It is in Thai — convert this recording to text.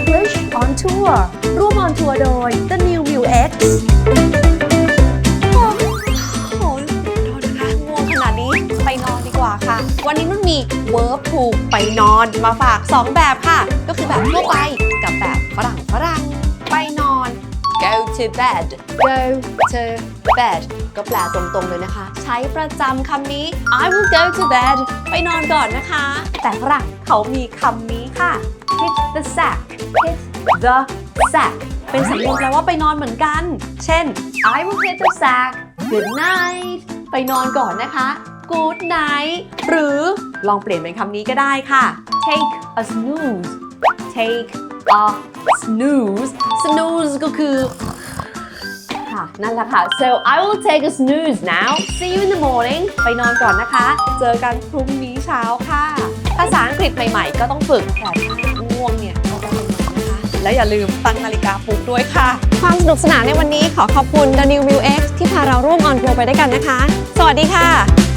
English on Tour ร่วม on tour โดย The New View X โอ้โหโทษนะคะง่วงขนาดนี้ไปนอนดีกว่าค่ะ วันนี้นุ่นมี verb to ไปนอนมาฝาก 2 แบบค่ะ ก็คือแบบทั่วไปกับแบบฝรั่งฝรั่งไปนอน go to bed go to bed ก็แปลตรงๆเลยนะคะ ใช้ประจำคำนี้ I will go to bed ไปนอนก่อนนะคะ แต่ฝรั่งเขามีคำนี้ค่ะ hit the sack hit the sack เป็นสำนวนแปลว่าไปนอนเหมือนกัน เช่น I will hit the sack good night ไปนอนก่อนนะคะ good night หรือลองเปลี่ยนเป็นคำนี้ก็ได้ค่ะ take a snooze take a snooze snooze ก็คือ ค่ะ นั่นแหละค่ะ so I will take a snooze now see you in the morning ไปนอนก่อนนะคะ เจอกันพรุ่งนี้เช้าค่ะ ภาษาอังกฤษใหม่ๆ ก็ต้องฝึกแต่ ง่วงเนี่ยก็ต้องไปนอนนะคะและอย่าลืมตั้งนาฬิกาปลุกด้วยค่ะ ความสนุกสนานในวันนี้ขอขอบคุณ The New View X ที่พาเราร่วมออนทัวร์ไปด้วยกันนะคะ สวัสดีค่ะ